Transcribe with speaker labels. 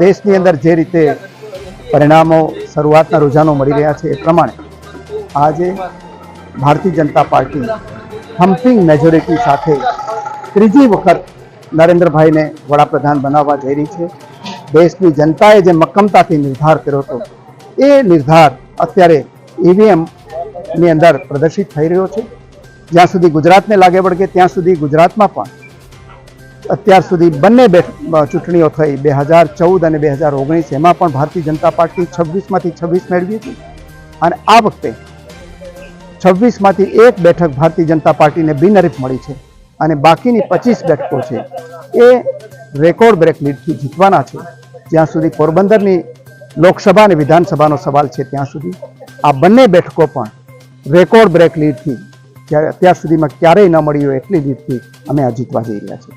Speaker 1: દેશની અંદર જે રીતે પરિણામો શરૂઆતના રૂઝાનો મળી રહ્યા છે એ પ્રમાણે આજે ભારતીય જનતા પાર્ટી હમ્પિંગ મેજોરિટી સાથે ત્રીજી વખત નરેન્દ્રભાઈને વડાપ્રધાન બનાવવા જઈ રહી છે. દેશની જનતાએ જે મક્કમતાથી નિર્ધાર કર્યો હતો, એ નિર્ધાર અત્યારે ઈવીએમની અંદર પ્રદર્શિત થઈ રહ્યો છે. જ્યાં સુધી ગુજરાતને લાગે વળગે, ત્યાં સુધી ગુજરાતમાં પણ અત્યાર સુધી બંને ચૂંટણીઓ થઈ. બે હજાર ચૌદ અને બે હજાર ઓગણીસ એમાં પણ ભારતીય જનતા પાર્ટી છવ્વીસમાંથી છવ્વીસ મેળવી હતી. અને આ વખતે છવ્વીસમાંથી એક બેઠક ભારતીય જનતા પાર્ટીને બિનહરીફ મળી છે અને બાકીની પચીસ બેઠકો છે એ રેકોર્ડ બ્રેક લીડથી જીતવાના છે. જ્યાં સુધી પોરબંદરની લોકસભા અને વિધાનસભાનો સવાલ છે ત્યાં સુધી આ બંને બેઠકો પણ રેકોર્ડ બ્રેક લીડથી અત્યાર સુધીમાં ક્યારેય ન મળી હોય એટલી લીડથી અમે આ જીતવા જઈ રહ્યા છીએ.